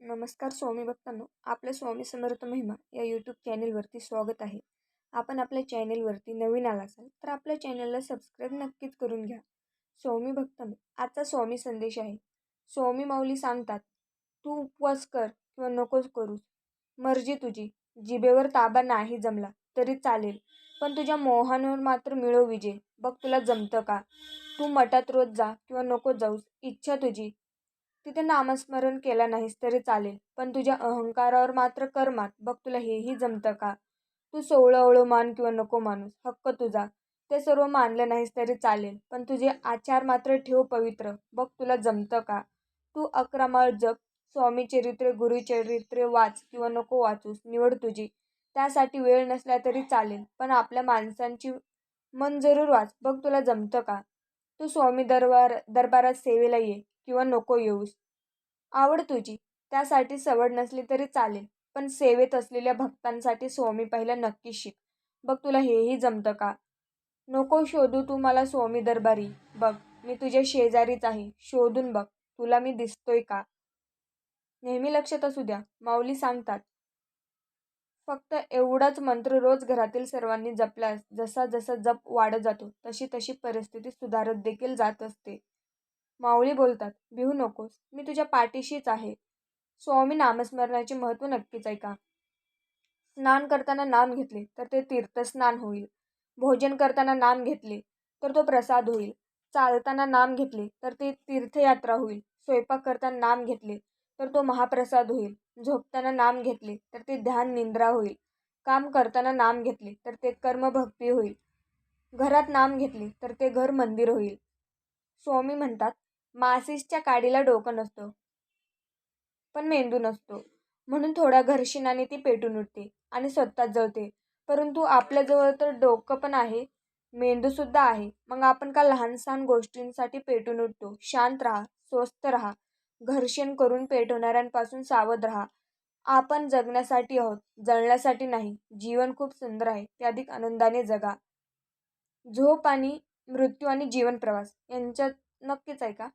नमस्कार स्वामी भक्तांनो आपल्या स्वामी समर्थ महिमा या यूट्यूब चॅनेलवरती स्वागत आहे. आपण आपल्या चॅनेलवरती नवीन आला असाल तर आपल्या चॅनेलला सबस्क्राईब नक्कीच करून घ्या. स्वामी भक्तांनो आजचा स्वामी संदेश आहे. स्वामी माऊली सांगतात तू उपवास कर किंवा नकोच करूस. मर्जी तुझी. जिभेवर ताबा नाही जमला तरी चालेल. पण तुझ्या मोहांवर मात्र मिळव विजय. बघ तुला जमतं का? तू मठात रोज जा किंवा नको जाऊस. इच्छा तुझी. तिथे नामस्मरण केलं नाहीस तरी चालेल. पण तुझ्या अहंकारावर मात्र कर मात बघ तुला हेही जमतं का? तू सोवळं अवळं मान किंवा नको माणूस हक्क तुझा. ते सर्व मानलं नाहीस तरी चालेल. पण तुझे आचार मात्र ठेव पवित्र. बघ तुला जमतं का? तू अक्रमाळ जप स्वामी चरित्रे गुरुचरित्रे वाच किंवा नको वाचूस. निवड तुझी. त्यासाठी वेळ नसला तरी चालेल. पण आपल्या माणसांची मन जरूर वाच. बघ तुला जमतं का? तू स्वामी दरबार दरबारात सेवेला ये. किंवा नको येऊस. आवड तुझी. त्यासाठी सवड नसली तरी चालेल पण सेवेत असलेल्या भक्तांसाठी स्वामी पहिला नक्की शिक. बघ तुला हेही जमतं का? नको शोधू तू मला स्वामी दरबारी. बघ मी तुझ्या शेजारीच आहे. शोधून बघ तुला मी दिसतोय का? नेहमी लक्षात असू द्या माऊली सांगतात. फक्त एवढाच मंत्र रोज घरातील सर्वांनी जपल्यास जसा जसा जप वाढत जातो तशी तशी परिस्थिती सुधारत देखील जात असते. माऊली बोलतात भिवू नकोस मी तुझ्या पाठीशीच आहे. स्वामी नामस्मरणाचे महत्त्व नक्कीच ऐका. स्नान करताना नाम घेतले तर ते तीर्थस्नान होईल. भोजन करताना नाम घेतले तर तो प्रसाद होईल. चालताना नाम घेतले तर ते तीर्थयात्रा होईल. स्वयंपाक करताना नाम घेतले तर तो महाप्रसाद होईल. झोपताना नाम घेतले तर ते ध्यान निंद्रा होईल. काम करताना नाम घेतले तर ते कर्मभक्ती होईल. घरात नाम घेतले तर ते घर मंदिर होईल. स्वामी म्हणतात मासिसच्या काडीला डोकं नसतं. पण मेंदू नसतो. म्हणून थोड्या घर्षणाने ती पेटून उठते आणि स्वतःच जळते. परंतु आपल्याजवळ तर डोकं पण आहे मेंदूसुद्धा आहे. मग आपण का लहान सहान गोष्टींसाठी पेटून उठतो? शांत राहा स्वस्थ राहा. घर्षण करून पेटवणाऱ्यांपासून सावध राहा. आपण जगण्यासाठी आहोत जळण्यासाठी नाही. जीवन खूप सुंदर आहे ते अधिक आनंदाने जगा. झोप आणि मृत्यू आणि जीवन प्रवास यांच्यात नक्कीच आहे का?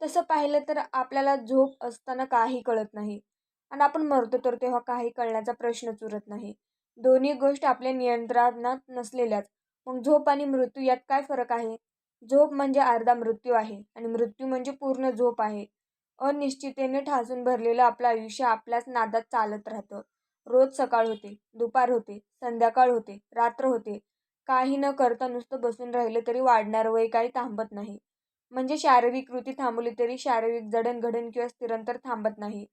तसं पाहिलं तर आपल्याला झोप असताना काही कळत नाही. आणि आपण मरतो तर तेव्हा काही कळण्याचा प्रश्नच उरत नाही. दोन्ही गोष्ट आपल्या नियंत्रणात नसलेल्याच. मग झोप आणि मृत्यू यात काय फरक आहे? झोप म्हणजे अर्धा मृत्यू आहे आणि मृत्यू म्हणजे पूर्ण झोप आहे. अनिश्चितेने ठासून भरलेलं आपलं आयुष्य आपल्याच नादात चालत राहतं. रोज सकाळ होते दुपार होते संध्याकाळ होते रात्र होते. काही न करता नुसतं बसून राहिलं तरी वाढणारं वय काही थांबत नाही. म्हणजे शारीरिक कृती थांबली तरी शारीरिक जडणघडण किंवा स्थिरंतर थांबत नाही.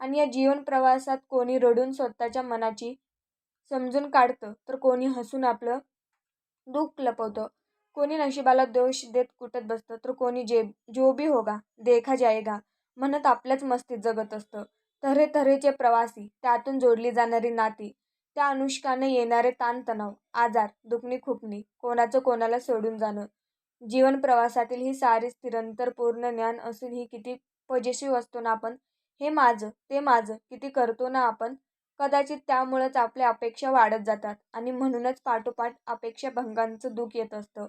आणि या जीवन प्रवासात कोणी रडून स्वतःच्या मनाची समजून काढतं तर कोणी हसून आपलं दुःख लपवतं. कोणी नशिबाला दोष देत कुटत बसतं तर कोणी जे जो बी होगा देखा जाएगा म्हणत आपल्याच मस्तीत जगत असतं. तऱ्हे तऱ्हेचे प्रवासी त्यातून जोडली जाणारी नाती त्या अनुष्काने येणारे ताणतणाव आजार दुखणी खुपणी कोणाचं कोणाला सोडून जाणं जीवन प्रवासातील ही सारी स्थिरंतर पूर्ण ज्ञान असून ही किती पजेशीव असतो ना आपण? हे माझं ते माझं किती करतो ना आपण? कदाचित त्यामुळंच आपल्या अपेक्षा वाढत जातात आणि म्हणूनच पाठोपाठ अपेक्षा भंगांचं दुःख येत असतं.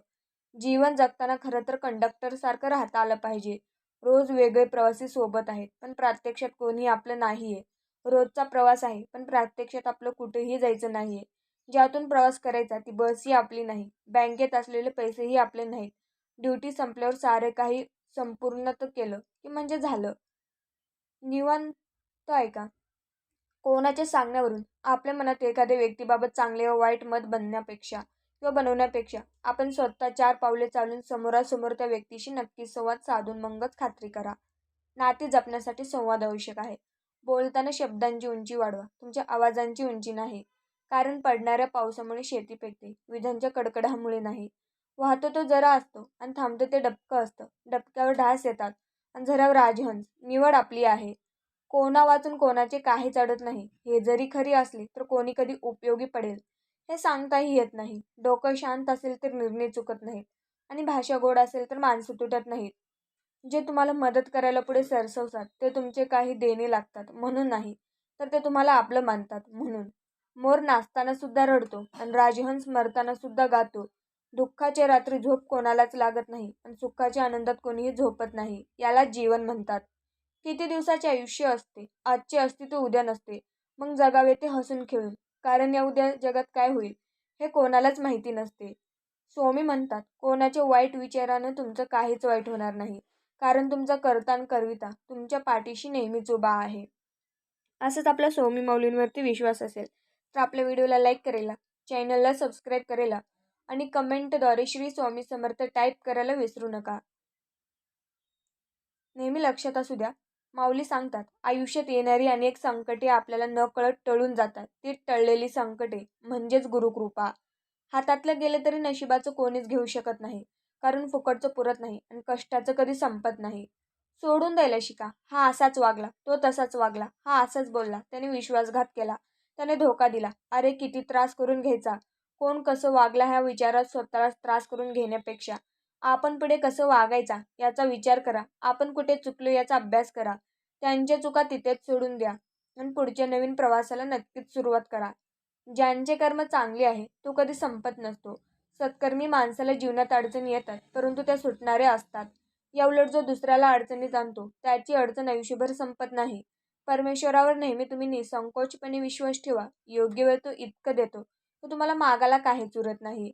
जीवन जगताना खरं तर कंडक्टरसारखं राहता आलं पाहिजे. रोज वेगळे प्रवासी सोबत आहेत पण प्रत्यक्षात कोणी आपलं नाही आहे रोजचा प्रवास आहे पण प्रत्यक्षात आपलं कुठेही जायचं नाही आहे ज्यातून प्रवास करायचा ती बसही आपली नाही. बँकेत असलेले पैसेही आपले नाहीत. ड्युटी संपल्यावर सारे काही संपूर्ण तर केलं की म्हणजे झालं. निवांत ऐका कोणाच्या सांगण्यावरून? आपल्या मनात एखाद्या व्यक्तीबाबत चांगले व वाईट मत बनण्यापेक्षा किंवा बनवण्यापेक्षा आपण स्वतः चार पावले चालून समोरासमोर त्या व्यक्तीशी नक्की संवाद साधून मगच खात्री करा. नाती जपण्यासाठी संवाद आवश्यक आहे. बोलताना शब्दांची उंची वाढवा. तुमच्या आवाजांची उंची नाही. कारण पडणाऱ्या पावसामुळे शेती पेकते विजांच्या कडकडामुळे नाही. वाहतो तो जरा असतो आणि थांबतो ते डबकं असतं. डबक्यावर ढास येतात आणि झऱ्यावर राजहंस. निवड आपली आहे. कोणा वाचून कोणाचे काही चढत नाही. हे जरी खरी असली तर कोणी कधी उपयोगी पडेल हे सांगताही येत नाही. डोकं शांत असेल तर निर्णय चुकत नाहीत आणि भाषा गोड असेल तर माणसं तुटत नाहीत. जे तुम्हाला मदत करायला पुढे सरसवतात ते तुमचे काही देणे लागतात. म्हणून नाही तर ते तुम्हाला आपलं मानतात. म्हणून मोर नाचताना सुद्धा रडतो आणि राजहंस मरताना सुद्धा गातो. दुःखाच्या रात्री झोप कोणालाच लागत नाही आणि सुखाच्या आनंदात कोणीही झोपत नाही याला जीवन म्हणतात. किती दिवसाचे आयुष्य असते? आजचे अस्तित्व उद्या नसते. मग जगावे ते हसून खेळून. कारण या उद्या जगात काय होईल हे कोणालाच माहिती नसते. स्वामी म्हणतात कोणाच्या वाईट विचारानं तुमचं काहीच वाईट होणार नाही. कारण तुमचा कर्तान करविता तुमच्या पाठीशी नेहमीच उभा आहे. असंच आपला स्वामी माऊलींवरती विश्वास असेल. तर आपल्या व्हिडिओला लाईक करेला चॅनलला सबस्क्राईब करेला आणि कमेंटद्वारे श्री स्वामी समर्थ टाईप करायला विसरू नका. नेहमी लक्षात असू द्या माऊली सांगतात आयुष्यात येणारी अनेक संकटे आपल्याला नकळत टळून जातात. ती टळलेली संकटे म्हणजेच गुरुकृपा. हातातलं गेले तरी नशिबाचं कोणीच घेऊ शकत नाही कारण फुकटचं पुरत नाही आणि कष्टाचं कधी संपत नाही. सोडून द्यायला शिका हा असाच वागला तो तसाच वागला हा असाच बोलला त्याने विश्वासघात केला त्याने धोका दिला अरे किती त्रास करून घ्यायचा. कोण कसं वागला ह्या विचारात स्वतःला त्रास करून घेण्यापेक्षा. आपण पुढे कसं वागायचा याचा विचार करा. आपण कुठे चुकलो याचा अभ्यास करा. त्यांच्या चुका तिथेच सोडून द्या. आणि पुढच्या नवीन प्रवासाला नक्कीच सुरुवात करा. ज्यांचे कर्म चांगले आहे तो कधी संपत नसतो. सत्कर्मी माणसाला जीवनात अडचणी येतात परंतु त्या सुटणाऱ्या असतात. याउलट जो दुसऱ्याला अडचणीत आणतो त्याची अडचण आयुष्यभर संपत नाही. परमेश्वरावर नेहमी तुम्ही निसंकोचपणे विश्वास ठेवा. योग्य वेळ तो इतकं देतो. तो तुम्हाला मागायला काहीच उरत नाही.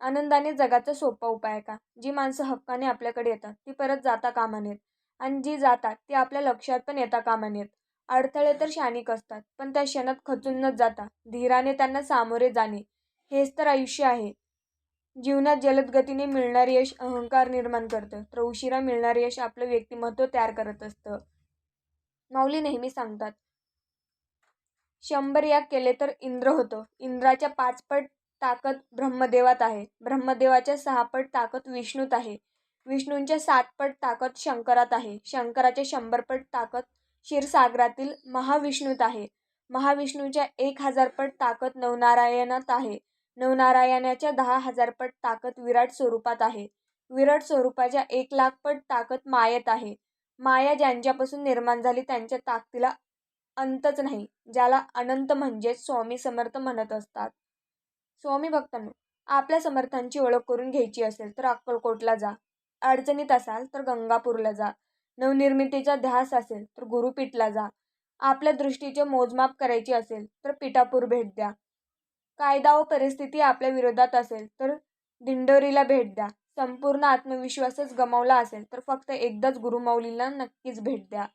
आनंदाने जगाचा सोपा उपाय का? जी माणसं हक्काने आपल्याकडे येतात ती परत जाता कामा नयेत. आणि जी जातात ती आपल्या लक्षात पण येता कामा नयेत. अडथळे तर शानिक असतात पण त्या क्षणात खचून न जाता. धीराने त्यांना सामोरे जाणे हेच तर आयुष्य आहे. जीवनात जलद गतीने मिळणारे यश अहंकार निर्माण करतं. तर उशिरा मिळणारे यश आपलं व्यक्तिमत्व तयार करत असतं. माऊली नेहमी सांगतात शंभर याग केले तर इंद्र होतं. इंद्राच्या पाचपट ताकद ब्रह्मदेवात आहे. ब्रह्मदेवाच्या सहापट ताकद विष्णूत आहे. विष्णूंच्या सातपट ताकद शंकरात आहे. शंकराच्या शंभरपट ताकद क्षीरसागरातील महाविष्णूत आहे. महाविष्णूच्या एक हजारपट ताकद नवनारायणात आहे. नवनारायणाच्या दहा हजारपट ताकद विराट स्वरूपात आहे. विराट स्वरूपाच्या एक लाखपट ताकद मायेत आहे. माया ज्यांच्यापासून निर्माण झाली त्यांच्या ताकदीला अंतच नाही ज्याला अनंत म्हणजे स्वामी समर्थ म्हणत असतात. स्वामी भक्तांनो आपल्या समर्थांची ओळख करून घ्यायची असेल तर अक्कलकोटला जा. अडचणीत असाल तर गंगापूरला जा. नवनिर्मितीचा ध्यास असेल तर गुरुपीठला जा. आपल्या दृष्टीचे मोजमाप करायची असेल तर पिठापूर भेट द्या. कायदा व परिस्थिती आपल्या विरोधात असेल तर दिंडोरीला भेट द्या. संपूर्ण आत्मविश्वासच गमावला असेल तर फक्त एकदाच गुरुमाऊलीला नक्कीच भेट द्या.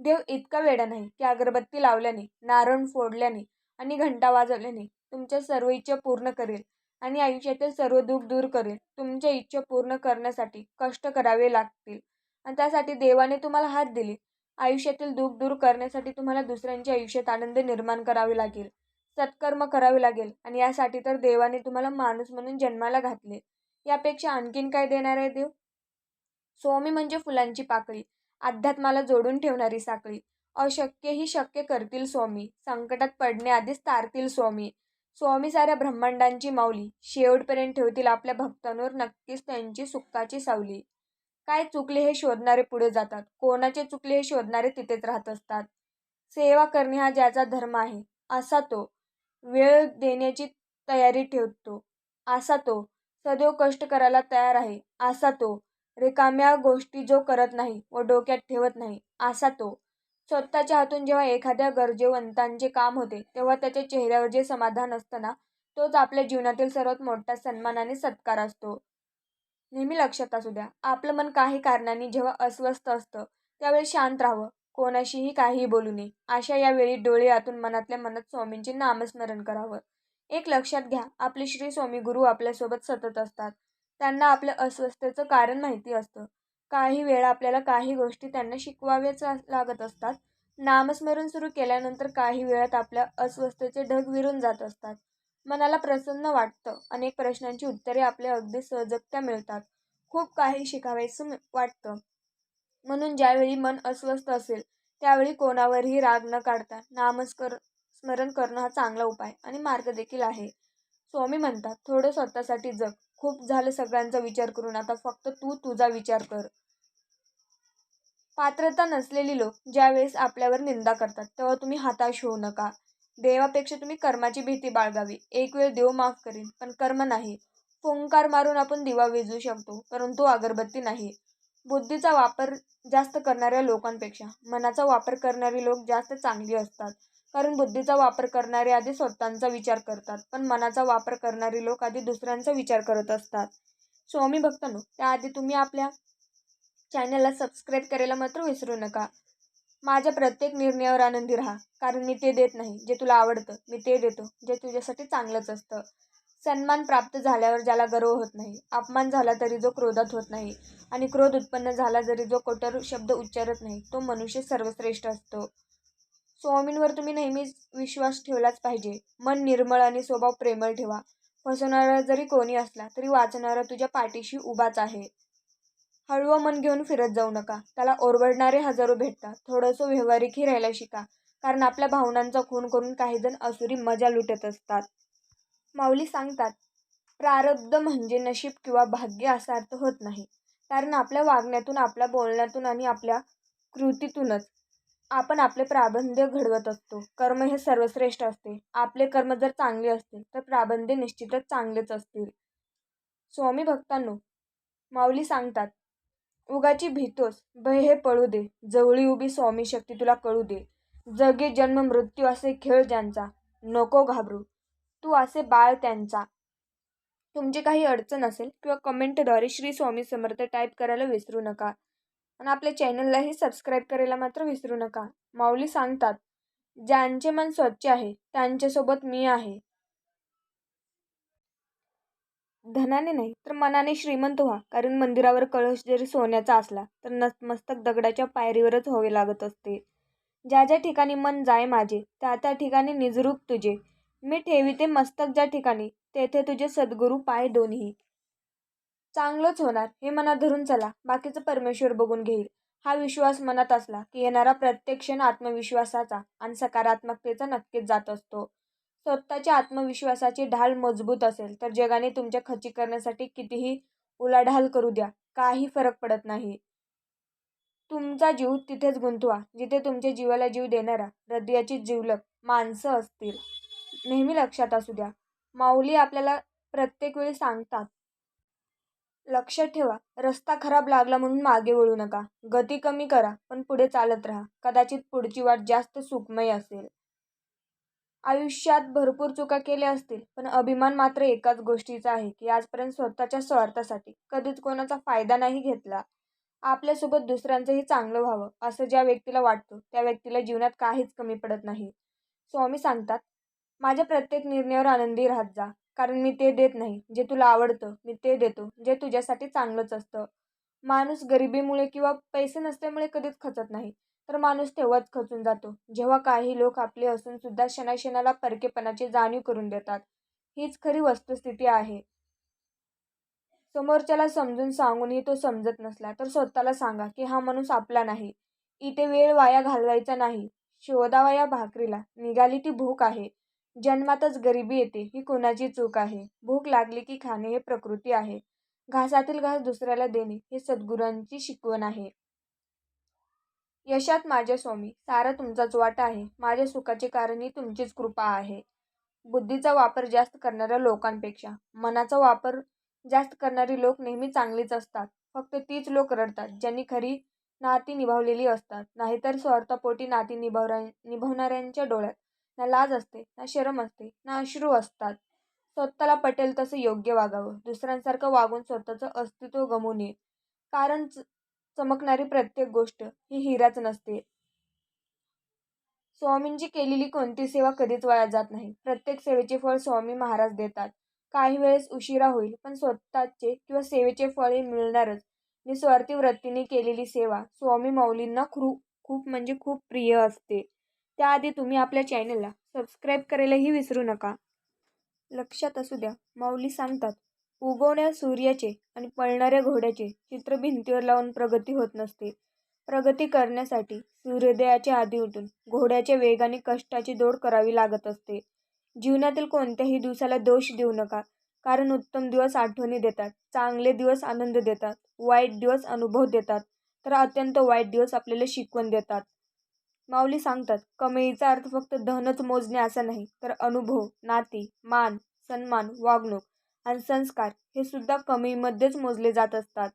देव इतका वेडा नाही की अगरबत्ती लावल्याने नारण फोडल्याने आणि घंटा वाजवल्याने तुमच्या सर्व इच्छा पूर्ण करेल आणि आयुष्यातील सर्व दुःख दूर करेल. तुमच्या इच्छा पूर्ण करण्यासाठी कष्ट करावे लागतील आणि त्यासाठी देवाने तुम्हाला हात दिले. आयुष्यातील दुःख दूर करण्यासाठी तुम्हाला दुसऱ्यांच्या आयुष्यात आनंद निर्माण करावे लागेल सत्कर्म करावे लागेल आणि यासाठी तर देवाने तुम्हाला माणूस म्हणून जन्माला घातले. यापेक्षा आणखीन काय देणार आहे देव? स्वामी म्हणजे फुलांची पाकळी. अध्यात्माला जोडून ठेवणारी साखळी. अशक्यही शक्य करतील स्वामी. संकटात पडण्याआधीच तारतील स्वामी. स्वामी साऱ्या ब्रह्मांडांची माऊली. शेवटपर्यंत ठेवतील आपल्या भक्तांवर नक्कीच त्यांची सुखाची सावली. काय चुकले हे शोधणारे पुढे जातात. कोणाचे चुकले हे शोधणारे तिथेच राहत असतात. सेवा करणे हा ज्याचा धर्म आहे असा तो. वेळ देण्याची तयारी ठेवतो असा तो. सदैव कष्ट करायला तयार आहे असा तो. रिकाम्या गोष्टी जो करत नाही व डोक्यात ठेवत नाही असा तो. स्वतःच्या हातून जेव्हा एखाद्या गरजेवंतांचे काम होते तेव्हा त्याच्या चेहऱ्यावर जे समाधान असतं ना तोच आपल्या जीवनातील सर्वात मोठा सन्मान आणि सत्कार असतो. नेहमी लक्षात असू द्या आपलं मन काही कारणाने जेव्हा अस्वस्थ असतं त्यावेळी शांत राहावं कोणाशीही काहीही बोलू नये अशा यावेळी डोळे आतून मनातल्या मनात स्वामींचे नामस्मरण करावं. एक लक्षात घ्या आपले श्री स्वामी गुरु आपल्यासोबत सतत असतात. त्यांना आपल्या अस्वस्थतेचं कारण माहिती असतं. काही वेळा आपल्याला काही गोष्टी त्यांना शिकवाव्याच लागत असतात. नामस्मरण सुरू केल्यानंतर काही वेळात आपल्या अस्वस्थतेचे ढग विरून जात असतात. मनाला प्रसन्न वाटतं. अनेक प्रश्नांची उत्तरे आपल्या अगदी सहजगत्या मिळतात. खूप काही शिकावायचं वाटतं. म्हणून ज्यावेळी मन अस्वस्थ असेल त्यावेळी कोणावरही राग न काढता नामस्कर स्मरण करणं हा चांगला उपाय आणि मार्ग देखील आहे. स्वामी म्हणतात थोडं स्वतःसाठी जग. खूप झालं सगळ्यांचा विचार करून. आता फक्त तू तुझा विचार कर. पात्रता नसलेली लोक ज्यावेळेस आपल्यावर निंदा करतात तेव्हा तुम्ही हताश होऊ नका. देवापेक्षा तुम्ही कर्माची भीती बाळगावी. एक वेळ देव माफ करीन पण कर्म नाही. फोंकार मारून आपण दिवा विजू शकतो परंतु अगरबत्ती नाही. बुद्धीचा वापर जास्त करणाऱ्या लोकांपेक्षा मनाचा वापर करणारी लोक जास्त चांगली असतात. कारण बुद्धीचा वापर करणारे आधी स्वतःचा विचार करतात पण मनाचा वापर करणारी लोक आधी दुसऱ्यांचा विचार करत असतात. स्वामी भक्तांनो त्याआधी तुम्ही आपल्या चॅनलला सबस्क्राईब करायला मात्र विसरू नका. माझ्या प्रत्येक निर्णयावर आनंदी राहा कारण मी ते देत नाही जे तुला आवडतं मी ते देतो जे तुझ्यासाठी चांगलंच असतं. सन्मान प्राप्त झाल्यावर ज्याला गर्व होत नाही अपमान झाला तरी जो क्रोधात होत नाही आणि क्रोध उत्पन्न झाला जरी जो कोटर शब्द उच्चारत नाही तो मनुष्य सर्वश्रेष्ठ असतो. स्वामींवर तुम्ही नेहमीच विश्वास ठेवलाच पाहिजे. मन निर्मळ आणि स्वभाव प्रेमळ ठेवा. फसवणारा जरी कोणी असला तरी वाचणारा तुझ्या पाठीशी उभाच आहे. हळवं मन घेऊन फिरत जाऊ नका. त्याला ओरबडणारे हजारो भेटतात. थोडंसं व्यवहारिकही राहायला शिका. कारण आपल्या भावनांचा खून करून काही जण असुरी मजा लुटत असतात. माऊली सांगतात प्रारब्ध म्हणजे नशीब किंवा भाग्य असा अर्थ होत नाही. कारण आपल्या वागण्यातून आपल्या बोलण्यातून आणि आपल्या कृतीतूनच. आपण आपले प्राबंध्य घडवत असतो. कर्म हे सर्वश्रेष्ठ असते. आपले कर्म जर चांगले असतील तर प्राबंध्य निश्चितच चांगलेच असतील. स्वामी भक्तांनो माऊली सांगतात उगाची भीतोस भय हे पळू दे. जवळी उभी स्वामी शक्ती तुला कळू दे. जगे जन्म मृत्यू असे खेळ ज्यांचा नको घाबरू. तू असे बाळ त्यांचा. तुमची काही अडचण असेल किंवा कमेंटद्वारे श्री स्वामी समर्थ टाईप करायला विसरू नका. आणि आपल्या चॅनललाही सबस्क्राईब करायला मात्र विसरू नका. माऊली सांगतात ज्यांचे मन स्वच्छ आहे त्यांच्यासोबत मी आहे. धनाने नाही तर मनाने श्रीमंत व्हा कारण मंदिरावर कळश जरी सोन्याचा असला तर नतमस्तक दगडाच्या पायरीवरच व्हावे लागत असते. ज्या ज्या ठिकाणी मन जाय माझे त्या त्या ठिकाणी निजरूप तुझे. मी ठेवी ते मस्तक ज्या ठिकाणी तेथे तुझे सद्गुरू पाय दोन्ही. चांगलंच होणार हे मनात धरून चला बाकीचं परमेश्वर बघून घेईल. हा विश्वास मनात असला की येणारा प्रत्येक क्षण आत्मविश्वासाचा आणि सकारात्मकतेचा नक्कीच जात असतो. स्वतःच्या आत्मविश्वासाची ढाल मजबूत असेल तर जगाने तुमच्या खची करण्यासाठी कितीही उलाढाल करू द्या काही फरक पडत नाही. तुमचा जीव तिथेच गुंतवा जिथे तुमच्या जीवाला जीव देणारा हृदयाची जीवलक माणसं असतील. नेहमी लक्षात असू द्या. माऊली आपल्याला प्रत्येक वेळी सांगतात लक्षात ठेवा. रस्ता खराब लागला म्हणून मागे वळू नका. गती कमी करा पण पुढे चालत राहा. कदाचित पुढची वाट जास्त सुखमय असेल. आयुष्यात भरपूर चुका केल्या असतील पण अभिमान मात्र एकाच गोष्टीचा आहे की आजपर्यंत स्वतःच्या स्वार्थासाठी कधीच कोणाचा फायदा नाही घेतला. आपल्यासोबत दुसऱ्यांचंही चांगलं व्हावं असं ज्या व्यक्तीला वाटतं त्या व्यक्तीला जीवनात काहीच कमी पडत नाही. स्वामी सांगतात माझ्या प्रत्येक निर्णयावर आनंदी राहत जा. कारण मी ते देत नाही जे तुला आवडतं मी ते देतो जे तुझ्यासाठी चांगलंच असतं. माणूस गरिबीमुळे किंवा पैसे नसल्यामुळे कधीच खचत नाही तर माणूस तेव्हाच खचून जातो जेव्हा काही लोक आपले असून सुद्धा शनाशनाला परकेपणाची जाणीव करून देतात. हीच खरी वस्तुस्थिती आहे. समोरच्याला समजून सांगूनही तो समजत नसला तर स्वतःला सांगा की हा माणूस आपला नाही. इथे वेळ वाया घालवायचा नाही. शोधावा या भाकरीला. निघाली ती भूक आहे. जन्मातच गरिबी येते ही कोणाची चूक आहे? भूक लागली की खाणे हे प्रकृती आहे. घासातील घास दुसऱ्याला देणे हे सद्गुरांची शिकवण आहे. यशात माझ्या स्वामी सारा तुमचाच वाटा आहे. माझ्या सुखाचे कारण ही तुमचीच कृपा आहे. बुद्धीचा वापर जास्त करणाऱ्या लोकांपेक्षा मनाचा वापर जास्त करणारी लोक नेहमी चांगलीच असतात. फक्त तीच लोक रडतात ज्यांनी खरी नाती निभावलेली असतात. नाहीतर स्वार्थापोटी नाती निभाव निभावणाऱ्यांच्या डोळ्यात ना लाज असते ना शरम असते ना अश्रू असतात. स्वतःला पटेल तसं योग्य वागावं. दुसऱ्यांसारखं वागून स्वतःचं अस्तित्व गमवू नये. कारण चमकणारी प्रत्येक गोष्ट ही हिराच नसते. स्वामींची केलेली कोणती सेवा कधीच वाया जात नाही. प्रत्येक सेवेचे फळ स्वामी महाराज देतात. काही वेळेस उशिरा होईल पण स्वतःचे किंवा सेवेचे फळ हे मिळणारच. निस्वार्थी वृत्तीने केलेली सेवा स्वामी माऊलींना खूप खूप म्हणजे खूप प्रिय असते. त्याआधी तुम्ही आपल्या चॅनलला सबस्क्राईब करायलाही विसरू नका. लक्षात असू द्या माऊली सांगतात उगवण्या सूर्याचे आणि पळणाऱ्या घोड्याचे चित्र भिंतीवर लावून प्रगती होत नसते. प्रगती करण्यासाठी सूर्योदयाच्या आधी उठून घोड्याच्या वेगाने कष्टाची दोड करावी लागत असते. जीवनातील कोणत्याही दिवसाला दोष देऊ नका कारण उत्तम दिवस आठवणी देतात चांगले दिवस आनंद देतात वाईट दिवस अनुभव देतात तर अत्यंत वाईट दिवस आपल्याला शिकवण देतात. माऊली सांगतात कमाईचा अर्थ फक्त धनच मोजणे असा नाही तर अनुभव नाती मान सन्मान वागणूक आणि संस्कार हे सुद्धा कमाईमध्येच मोजले जात असतात.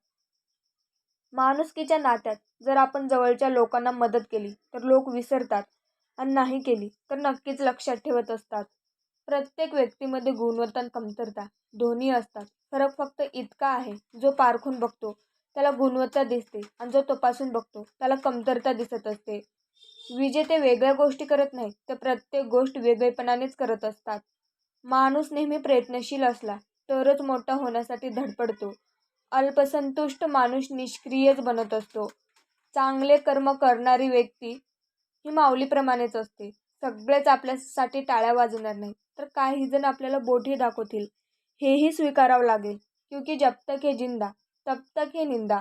माणुसकीच्या नात्यात जर आपण जवळच्या लोकांना मदत केली तर लोक विसरतात आणि नाही केली तर नक्कीच लक्षात ठेवत असतात. प्रत्येक व्यक्तीमध्ये गुणवत्ता आणि कमतरता दोन्ही असतात. फरक फक्त इतका आहे जो पारखून बघतो त्याला गुणवत्ता दिसते आणि जो तपासून बघतो त्याला कमतरता दिसत असते. विजेते वेगळ्या गोष्टी करत नाहीत तर प्रत्येक गोष्ट वेगळेपणानेच करत असतात. माणूस नेहमी प्रयत्नशील असला तरच मोठा होण्यासाठी धडपडतो. अल्पसंतुष्ट माणूस निष्क्रियच बनत असतो. चांगले कर्म करणारी व्यक्ती ही माऊलीप्रमाणेच असते. सगळेच आपल्यासाठी टाळ्या वाजवणार नाही तर काही जण आपल्याला बोटी दाखवतील. हेही स्वीकारावं लागेल क्योंकि जब तक हे जिंदा तब तक हे निंदा.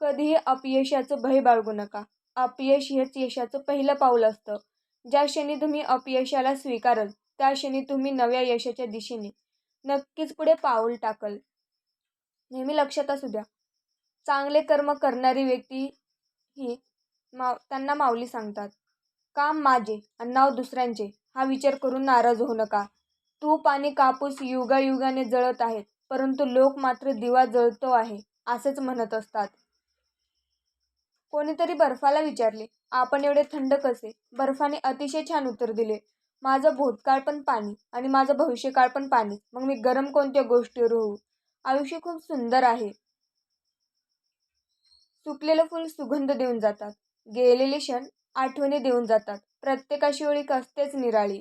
कधीही अपयशाचं भय बाळगू नका. अपयश हेच यशाचं पहिलं पाऊल असतं. ज्या क्षणी तुम्ही अपयशाला स्वीकाराल त्या क्षणी तुम्ही नव्या यशाच्या दिशेने नक्कीच पुढे पाऊल टाकल. नेहमी लक्षात असू द्या. चांगले कर्म करणारी व्यक्ती ही माव त्यांना माऊली सांगतात. काम माझे आणि नाव दुसऱ्यांचे हा विचार करून नाराज होऊ नका. तूप आणि कापूस युगायुगाने जळत आहेत परंतु लोक मात्र दिवा जळतो आहे असेच म्हणत असतात. कोणीतरी बर्फाला विचारले आपण एवढे थंड कसे? बर्फाने अतिशय छान उत्तर दिले माझं भूतकाळ पण पाणी आणि माझं भविष्यकाळ पण पाणी. मग मी गरम कोणत्या गोष्टीवर होऊ? आयुष्य खूप सुंदर आहे. सुकलेलं फुल सुगंध देऊन जातात. गेलेले क्षण आठवणी देऊन जातात. प्रत्येकाशी ओळख असतेच निराळी.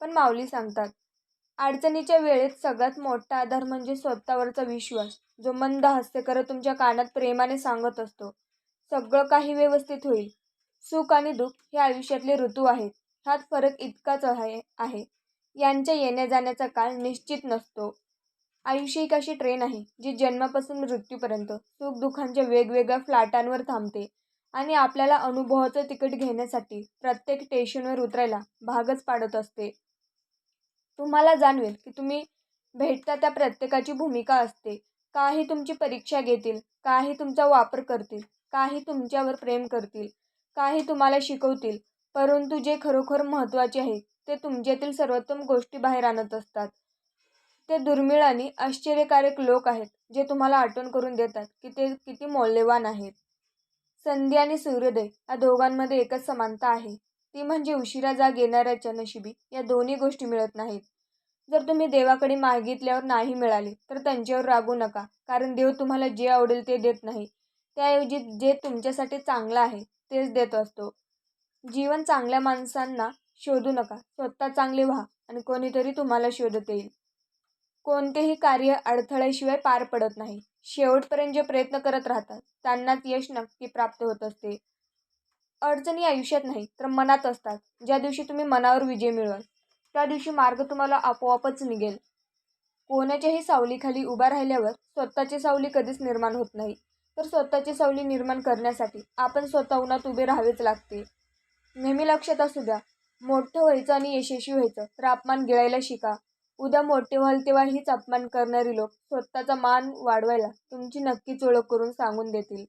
पण माऊली सांगतात अडचणीच्या वेळेत सगळ्यात मोठा आधार म्हणजे स्वतःवरचा विश्वास जो मंद हास्य करत तुमच्या कानात प्रेमाने सांगत असतो. सगळं काही व्यवस्थित होईल. सुख आणि दुःख हे आयुष्यातले ऋतू आहेत. ह्यात फरक इतकाच आहे आहे. यांच्या येण्या जाण्याचा काळ निश्चित नसतो. आयुष्य एक अशी ट्रेन आहे जी जन्मापासून मृत्यूपर्यंत सुखदुःखांच्या वेगवेगळ्या फ्लॅटांवर थांबते आणि आपल्याला अनुभवाचं तिकीट घेण्यासाठी प्रत्येक स्टेशनवर उतरायला भागच पाडत असते. तुम्हाला जाणवेल की तुम्ही भेटता त्या प्रत्येकाची भूमिका असते. काही तुमची परीक्षा घेतील काही तुमचा वापर करतील. काही तुमच्यावर प्रेम करतील काही तुम्हाला शिकवतील परंतु जे खरोखर महत्त्वाचे आहे ते तुमच्यातील सर्वोत्तम गोष्टी बाहेर आणत असतात. ते दुर्मिळ आणि आश्चर्यकारक लोक आहेत जे तुम्हाला आठवण करून देतात की ते किती मौल्यवान आहेत. संधी आणि सूर्योदय या दोघांमध्ये एकच समानता आहे. ती म्हणजे उशिरा जाग येणाऱ्याच्या नशिबी या दोन्ही गोष्टी मिळत नाहीत. जर तुम्ही देवाकडे मागितल्यावर नाही मिळाले तर त्यांच्यावर रागू नका कारण देव तुम्हाला जे आवडेल ते देत नाही. त्याऐवजी जे तुमच्यासाठी चांगलं आहे तेच देत असतो. जीवन चांगल्या माणसांना शोधू नका. स्वतः चांगले व्हा आणि कोणीतरी तुम्हाला शोधत येईल. कोणतेही कार्य अडथळ्याशिवाय पार पडत नाही. शेवटपर्यंत जे प्रयत्न करत राहतात त्यांनाच यश नक्की प्राप्त होत असते. अडचणी आयुष्यात नाही तर मनात असतात. ज्या दिवशी तुम्ही मनावर विजय मिळवाल त्या दिवशी मार्ग तुम्हाला आपोआपच निघेल. कोणाच्याही सावलीखाली उभा राहिल्यावर स्वतःची सावली कधीच निर्माण होत नाही. तर स्वतःची सवली निर्माण करण्यासाठी आपण स्वतः उन्हात उभे राहावेच लागते. नेहमी लक्षात असू द्या मोठं व्हायचं आणि यशस्वी व्हायचं तर अपमान गिळायला शिका. उद्या मोठे व्हाल तेव्हा हीच अपमान करणारी लोक स्वतःचा मान वाढवायला तुमची नक्कीच ओळख करून सांगून देतील.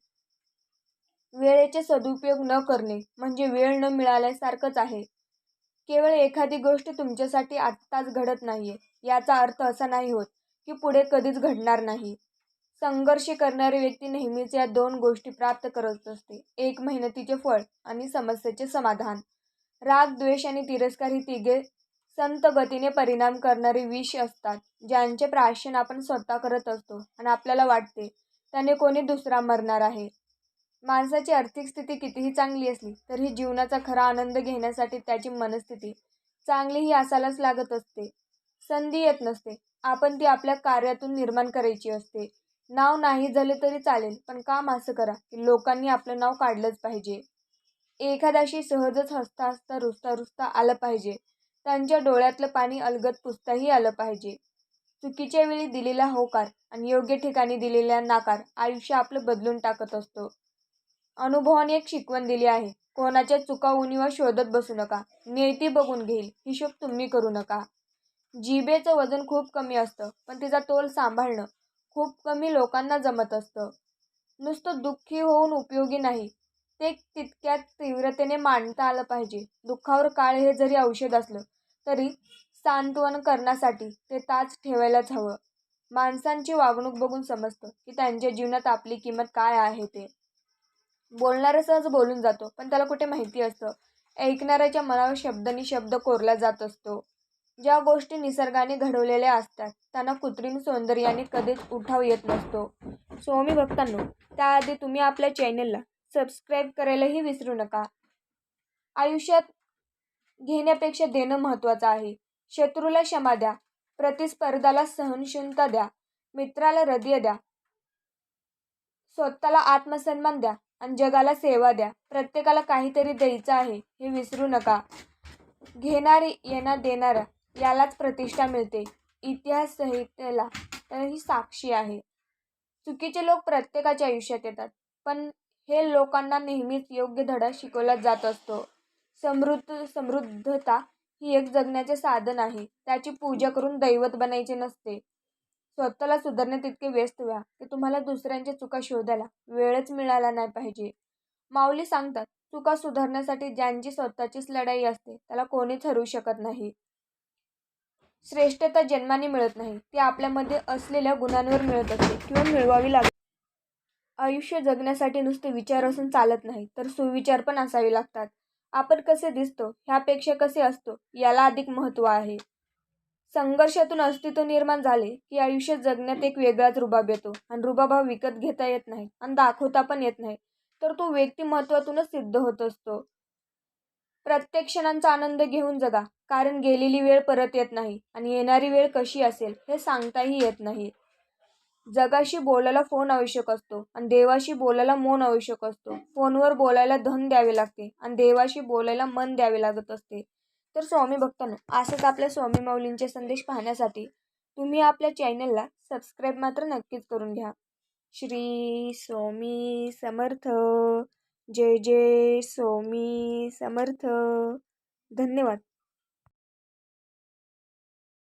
वेळेचे सदुपयोग न करणे म्हणजे वेळ न मिळाल्यासारखंच आहे. केवळ एखादी गोष्ट तुमच्यासाठी आत्ताच घडत नाही आहे याचा अर्थ असा नाही होत की पुढे कधीच घडणार नाही. संघर्ष करणारी व्यक्ती नेहमीच या दोन गोष्टी प्राप्त करत असते. एक मेहनतीचे फळ आणि समस्येचे समाधान. राग द्वेष आणि तिरस्कार ही तिघे संत गतीने परिणाम करणारे विष असतात ज्यांचे प्राशन आपण स्वतः करत असतो आणि आपल्याला वाटते त्याने कोणी दुसरा मरणार आहे. माणसाची आर्थिक स्थिती कितीही चांगली असली तरी जीवनाचा खरा आनंद घेण्यासाठी त्याची मनस्थिती चांगली ही असायलाच लागत असते. संधी येत नसते. आपण ती आपल्या कार्यातून निर्माण करायची असते. नाव नाही झाले तरी चालेल पण काम असं करा की लोकांनी आपलं नाव काढलंच पाहिजे. एखाद्याशी सहजच हसता हसता रुसता रुसता आलं पाहिजे. त्यांच्या डोळ्यातलं पाणी अलगद पुसताही आलं पाहिजे. चुकीच्या वेळी दिलेला होकार आणि योग्य ठिकाणी दिलेला नाकार आयुष्य आपलं बदलून टाकत असतो. अनुभवाने एक शिकवण दिली आहे कोणाच्या चुका उणीवा शोधत बसू नका नियती बघून घेईल हिशोब तुम्ही करू नका. जिबेचं वजन खूप कमी असतं पण तिचा तोल सांभाळणं खूप कमी लोकांना जमत असतं. नुसतं दुःखी होऊन उपयोगी नाही. ते तितक्यात तीव्रतेने मांडता आलं पाहिजे. दुःखावर काळ हे जरी औषध असलं तरी सांत्वन करण्यासाठी ते ताच ठेवायलाच हवं. माणसांची वागणूक बघून समजतं की त्यांच्या जीवनात आपली किंमत काय आहे ते. बोलणारा सहज बोलून जातो पण त्याला कुठे माहिती असतं? ऐकणाऱ्याच्या मनावर शब्दनी शब्द कोरला जात असतो. ज्या गोष्टी निसर्गाने घडवलेल्या असतात त्यांना कृत्रिम सौंदर्याने कधीच उठाव येत नसतो. स्वामी भक्तांनो त्याआधी तुम्ही आपल्या चॅनलला सबस्क्राईब करायलाही विसरू नका. आयुष्यात घेण्यापेक्षा देणं महत्त्वाचं आहे. शत्रूला क्षमा द्या. प्रतिस्पर्धाला सहनशीलता द्या. मित्राला हृदय द्या. स्वतःला आत्मसन्मान द्या आणि जगाला सेवा द्या. प्रत्येकाला काहीतरी द्यायचं आहे हे विसरू नका. घेणारी येणार देणारा यालाच प्रतिष्ठा मिळते. इतिहास संहितेला ही साक्षी आहे. चुकीचे लोक प्रत्येकाच्या आयुष्यात येतात पण हे लोकांना नेहमीच योग्य धडा शिकवला जात असतो. समृद्ध समृद्धता ही एक जगण्याचे साधन आहे. त्याची पूजा करून दैवत बनायचे नसते. स्वतःला सुधारण्यात इतके व्यस्त व्हा की तुम्हाला दुसऱ्यांच्या चुका शोधायला वेळच मिळाला नाही पाहिजे. माऊली सांगतात चुका सुधारण्यासाठी ज्यांची स्वतःचीच लढाई असते त्याला कोणीच हरवू शकत नाही. श्रेष्ठता जन्माने मिळत नाही. ती आपल्यामध्ये असलेल्या गुणांवर मिळत असते किंवा मिळवावी लागते. आयुष्य जगण्यासाठी नुसते विचार असून चालत नाही तर सुविचार पण असावे लागतात. आपण कसे दिसतो? ह्यापेक्षा कसे असतो? याला अधिक महत्त्व आहे. संघर्षातून अस्तित्व निर्माण झाले की आयुष्य जगण्यात एक वेगळाच रुबाब येतो आणि रुबाब हा विकत घेता येत नाही आणि दाखवता पण येत नाही तर तो व्यक्तिमत्वातूनच सिद्ध होत असतो. प्रत्येक क्षणांचा आनंद घेऊन जगा. कारण गेलेली वेळ परत येत नाही आणि येणारी वेळ कशी असेल हे सांगताही येत नाही. जगाशी बोलायला फोन आवश्यक असतो आणि देवाशी बोलायला मौन आवश्यक असतो. फोनवर बोलायला धन द्यावे लागते आणि देवाशी बोलायला मन द्यावे लागत असते. तर स्वामी भक्तांनो असंच आपल्या स्वामी माऊलींचे संदेश पाहण्यासाठी तुम्ही आपल्या चॅनलला सबस्क्राईब मात्र नक्कीच करून घ्या. श्री स्वामी समर्थ. जय जय स्वामी समर्थ. धन्यवाद.